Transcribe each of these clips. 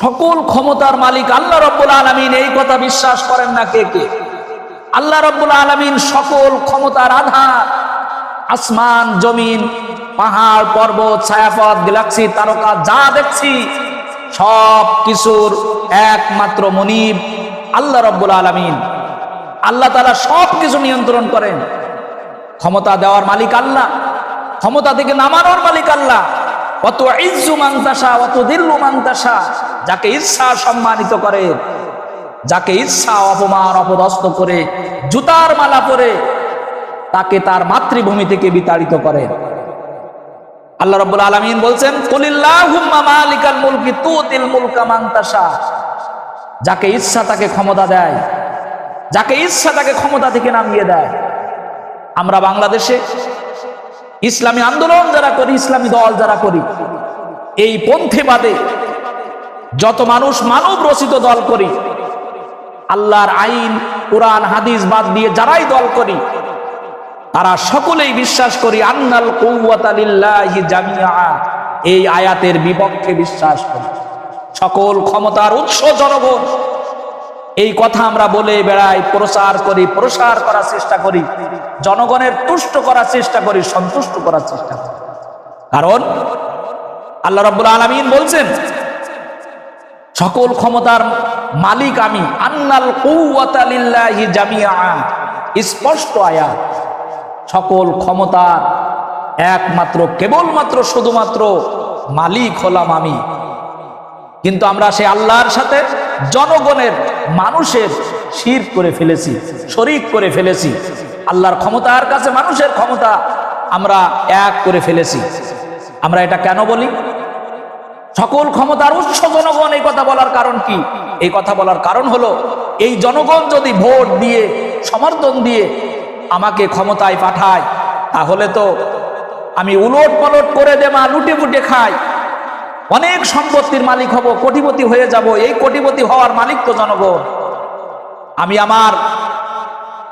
সকল ক্ষমতার মালিক আল্লাহ রব্বুল আলমিন, এই কথা বিশ্বাস করেন না কে কে? আল্লাহ রব্বুল আলমিন সকল ক্ষমতার আধার, আসমান, জমিন, পাহাড়, পর্বত, ছায়াপথ, গ্যালাক্সি, তারকা, যা দেখছি, সব কিছুর একমাত্র মনিব আল্লাহ রব্বুল আলমিন। আল্লাহ তারা সব কিছু নিয়ন্ত্রণ করেন। ক্ষমতা দেওয়ার মালিক আল্লাহ, ক্ষমতা থেকে নামানোর মালিক আল্লাহ। অত ইজ্জু মাংতাসা অত দিল্লু মাংতাসা যাকে ইচ্ছা সম্মানিত করে, যাকে ইচ্ছা অপমান, অপদস্থ করে, জুতার মালা পরে, তাকে তার মাতৃভূমি থেকে বিতাড়িত করে। আল্লাহ রাব্বুল আলামিন বলছেন মালিকাল মুলকি তুতিল মুলকা মাংতাসা যাকে ইচ্ছা তাকে ক্ষমতা দেয়, যাকে ইচ্ছা তাকে ক্ষমতা থেকে নামিয়ে দেয়। আমরা বাংলাদেশে ইসলামী আন্দোলন যারা করি, ইসলামী দল যারা করি, এই পন্থীবাদে যত মানুষ মানব রচিত দল করি, আল্লাহর আইন, কোরআন, হাদিস বাদ দিয়ে যারাই দল করি, তারা সকলেই বিশ্বাস করি, আন্নাল জামিয়া এই আয়াতের বিপক্ষে বিশ্বাস করি। সকল ক্ষমতার উৎস জনগণ এই কথা আমরা বলে বেড়াই, প্রচার করি, প্রসার করার চেষ্টা করি, জনগণের তুষ্ট করার চেষ্টা করি, সন্তুষ্ট করার চেষ্টা করি। কারণ আল্লাহ রব্বুল আলমিন বলছেন, সকল ক্ষমতার মালিক আমি জামিয়া স্পষ্ট আয়াত। সকল ক্ষমতার একমাত্র, কেবলমাত্র, শুধুমাত্র মালিক হলাম আমি। কিন্তু আমরা সেই আল্লাহর সাথে জনগণের মানুষের শির করে ফেলেছি, শরিক করে ফেলেছি। আল্লাহর ক্ষমতার কাছে মানুষের ক্ষমতা আমরা এক করে ফেলেছি। আমরা এটা কেন বলি? সকল ক্ষমতার উৎস জনগণ এই কথা বলার কারণ কি? এই কথা বলার কারণ হলো, এই জনগণ যদি ভোট দিয়ে, সমর্থন দিয়ে আমাকে ক্ষমতায় পাঠায়, তাহলে তো আমি উলট পলট করে দেমা লুটে ফুটে খাই। অনেক সম্পত্তির মালিক হব, কোটিপতি হয়ে যাব। এই কোটিপতি হওয়ার মালিক তো জনগণ। আমি আমার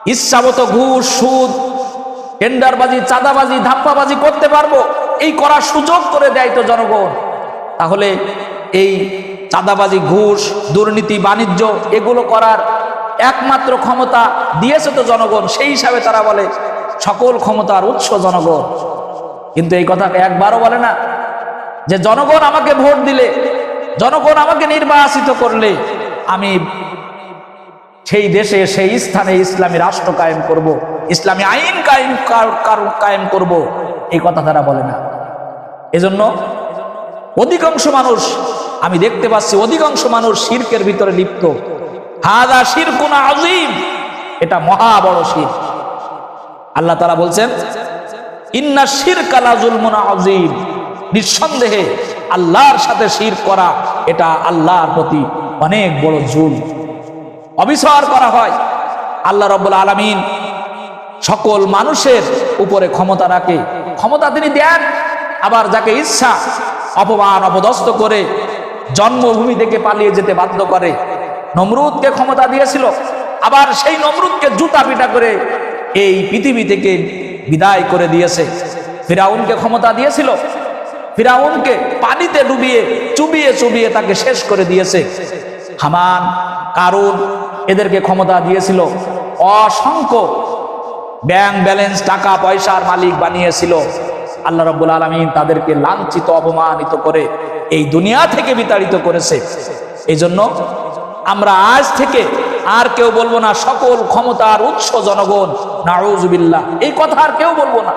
ইচ্ছামতো ঘুষ, সুদ, টেন্ডারবাজি, চাঁদাবাজি, ধাপ্পাবাজি করতে পারব। এই করার সুযোগ করে দেয় তো জনগণ। তাহলে এই চাঁদাবাজি, ঘুষ, দুর্নীতি, বাণিজ্য, এগুলো করার একমাত্র ক্ষমতা দিয়েছে তো জনগণ। সেই হিসাবে তারা বলে, সকল ক্ষমতার উৎস জনগণ। কিন্তু এই কথা একবারও বলে না যে জনগণ আমাকে ভোট দিলে, জনগণ আমাকে নির্বাচিত করলে, আমি সেই দেশে, সেই স্থানে ইসলামী রাষ্ট্র কায়েম করব। ইসলামী আইন কায়েম কায়েম করব। এই কথা তারা বলে না এজন্য অধিকাংশ মানুষ, আমি দেখতে পাচ্ছি অধিকাংশ মানুষ শির্কের ভিতরে লিপ্ত হাদা শিরকুনা আজিম এটা মহা বড় শির আল্লাহ তারা বলছেন, ইন্না শির কালাজুল মুনা আজিম নিঃসন্দেহে আল্লাহর সাথে শির করা, এটা আল্লাহর প্রতি অনেক বড় জুল অবিচার করা হয়। আল্লাহ রব্বুল আলমিন সকল মানুষের উপরে ক্ষমতা রাখে। ক্ষমতা তিনি দেন, আবার যাকে ইচ্ছা অপমান, অপদস্থ করে জন্মভূমি থেকে পালিয়ে যেতে বাধ্য করে। নমরুদকে ক্ষমতা দিয়েছিল, আবার সেই নমরুদকে জুতা পিটা করে এই পৃথিবী থেকে বিদায় করে দিয়েছে। ফিরাউনকে ক্ষমতা দিয়েছিল ফিরাউনকে পানিতে ডুবিয়ে, চুবিয়ে চুবিয়ে তাকে শেষ করে দিয়েছে। হামান কারুন এদেরকে ক্ষমতা দিয়েছিল। অসংখ্য ব্যাংক ব্যালেন্স, টাকা, পয়সার মালিক বানিয়েছিল। আল্লাহ রব্বুল আলমিন তাদেরকে লাঞ্ছিত, অপমানিত করে এই দুনিয়া থেকে বিতাড়িত করেছে। এই জন্য আমরা আজ থেকে আর কেউ বলব না, সকল ক্ষমতার উৎস জনগণ নাউজুবিল্লাহ এই কথা আর কেউ বলব না।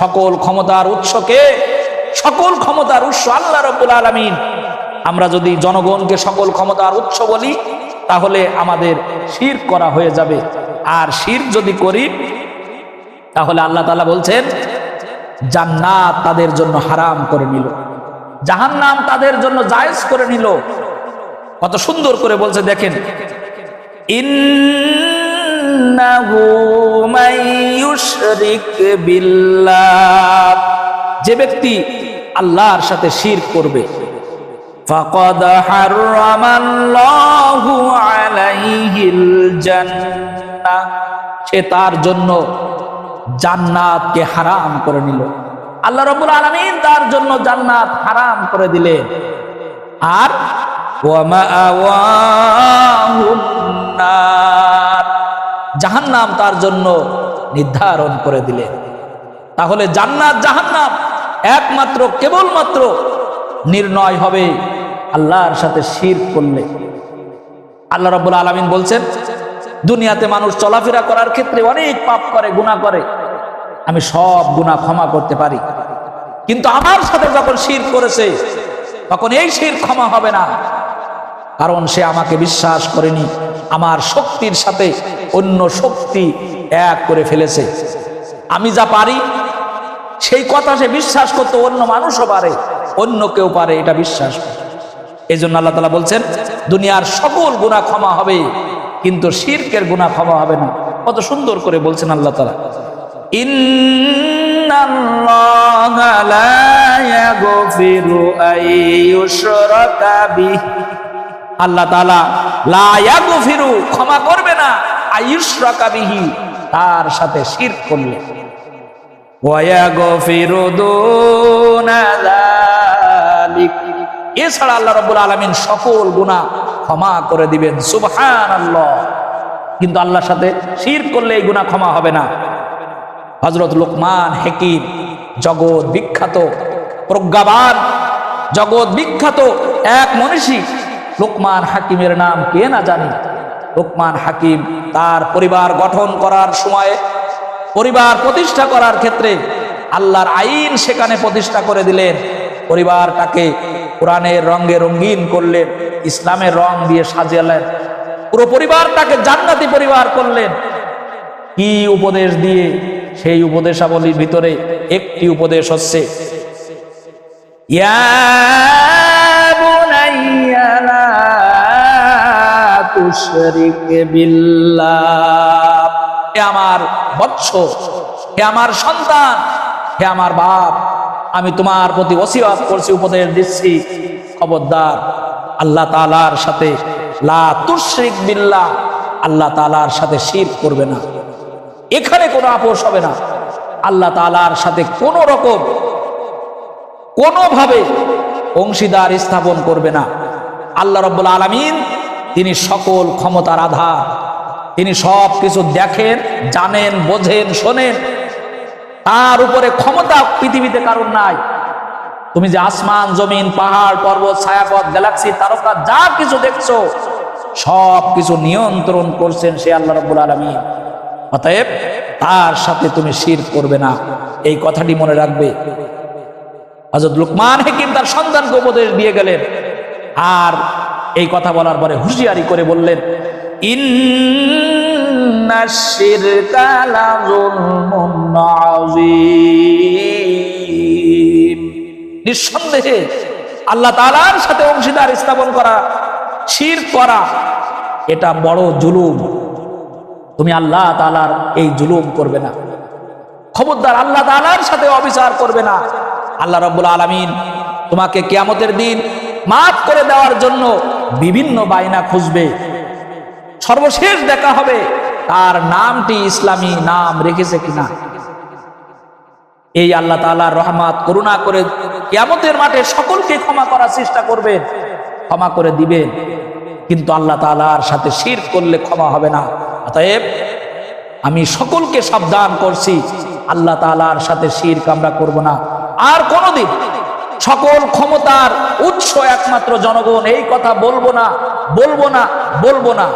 সকল ক্ষমতার উৎসকে সকল ক্ষমতার উৎস আল্লাহ রব্বুল আলমিন। আমরা যদি জনগণকে সকল ক্ষমতার উৎস বলি, তাহলে আমাদের শির করা হয়ে যাবে। আর শির যদি করি, তাহলে আল্লাহ তালা বলছেন, জান্নাত তাদের জন্য হারাম করে নিল। জাহান্নাম তাদের জন্য জায়েজ করে নিল। কত সুন্দর করে বলছে, দেখেন। যে ব্যক্তি আল্লাহর সাথে শির করবে। সে তার জন্য জান্নাতকে হারাম করে নিল। আল্লাহ রব্বুল আলামিন তার জন্য জান্নাত হারাম করে দিলেন। আর জাহান্নাম তার জন্য নির্ধারণ করে দিলেন। তাহলে জান্নাত জাহান্নাম। একমাত্র, কেবলমাত্র নির্ণয় হবে আল্লাহর সাথে শির করলে। আল্লাহ রব্বুল আলমিন বলছেন, দুনিয়াতে মানুষ চলাফেরা করার ক্ষেত্রে অনেক পাপ করে গুণা করে। আমি সব গুণা ক্ষমা করতে পারি। কিন্তু আমার সাথে যখন শির করেছে, তখন এই শির ক্ষমা হবে না। কারণ সে আমাকে বিশ্বাস করেনি, আমার শক্তির সাথে অন্য শক্তি এক করে ফেলেছে। আমি যা পারি সেই কথা সে বিশ্বাস করতে, অন্য মানুষও পারে, অন্য কেউ পারে, এটা বিশ্বাস। এই জন্য আল্লাহ তালা বলছেন, দুনিয়ার সকল গুণা ক্ষমা হবে, কিন্তু শিরকের গুণা ক্ষমা হবে না। কত সুন্দর করে বলছেন আল্লাহ তালা আল্লাহ তালা ক্ষমা করবে না বিহি, তার সাথে শির করলে। এছাড়া আল্লাহ রাব্বুল আলামিন সকল গুনাহ ক্ষমা করে দিবেন, সুবহানাল্লাহ। কিন্তু আল্লাহর সাথে শিরক করলে এই গুনাহ ক্ষমা হবে না। হযরত লোকমান হেকিম, জগৎ বিখ্যাত, প্রজ্ঞাবান, জগৎ বিখ্যাত এক মনীষী। লোকমান হাকিমের নাম কে না জানি? লোকমান হাকিম তার পরিবার গঠন করার সময়ে পরিবার প্রতিষ্ঠা করার ক্ষেত্রে আল্লাহর আইন সেখানে প্রতিষ্ঠা করে দিলেন। পরিবারটাকে কোরআনের রঙে রঙিন করলেন, ইসলামের রং দিয়ে সাজিয়ালেন পুরো পরিবারটাকে জান্নাতি পরিবার করলেন। কি উপদেশ দিয়ে সেই উপদেশাবলীর ভিতরে একটি উপদেশ হচ্ছে, ইয়া হে আমার বৎস, হে আমার সন্তান, হে আমার বাপ, আমি তোমার প্রতি ওসিয়াত করছি, উপদেশ দিচ্ছি। খবরদার, আল্লাহ তালার সাথে, লা বিল্লাহ, আল্লাহ তালার সাথে শিরক করবে না। এখানে কোনো আপোষ হবে না। আল্লাহ তালার সাথে কোনো রকম, কোনোভাবে অংশীদার স্থাপন করবে না। আল্লাহ রব্বুল আলমিন, তিনি সকল ক্ষমতার আধার তিনি সব কিছু দেখেন, জানেন, বোঝেন, শোনেন। তার উপরে ক্ষমতা পৃথিবীতে কারণ নাই। তুমি যে আসমান, জমিন, পাহাড়, পর্বত, ছায়াপথ, গ্যালাক্সি, তারকা, যা কিছু দেখছ, সব কিছু নিয়ন্ত্রণ করছেন সে আল্লাহ রব্বুল আলমিন। অতএব তার সাথে তুমি শির করবে না। এই কথাটি মনে রাখবে। হজরত লুকমান হেকিম তার সন্তানকে উপদেশ দিয়ে গেলেন। আর এই কথা বলার পরে হুঁশিয়ারি করে বললেন, ইন্না নিঃসন্দেহে আল্লাহ তাআলার সাথে অংশীদার স্থাপন করা, শির করা, এটা বড় জুলুম। তুমি আল্লাহ তাআলার এই জুলুম করবে না। খবরদার আল্লাহ তাআলার সাথে অবিচার করবে না। আল্লাহ রব্বুল আলামিন তোমাকে কিয়ামতের দিন মাফ করে দেওয়ার জন্য বিভিন্ন বায়না খুঁজবে। সর্বশেষ দেখা হবে তার নামটি ইসলামী নাম রেখেছে কিনা? এই আল্লাহ তাআলার রহমত, করুণা করে কিয়ামতের মাঠে সকলকে ক্ষমা করার চেষ্টা করবেন, ক্ষমা করে দিবেন। কিন্তু আল্লাহ তাআলার সাথে শির করলে ক্ষমা হবে না। অতএব আমি সকলকে সাবধান করছি, আল্লাহ তাআলার সাথে শির আমরা করব না। আর কোনোদিন সকল ক্ষমতার উৎস একমাত্র জনগণ, এই কথা বলব না বলব না বলব না।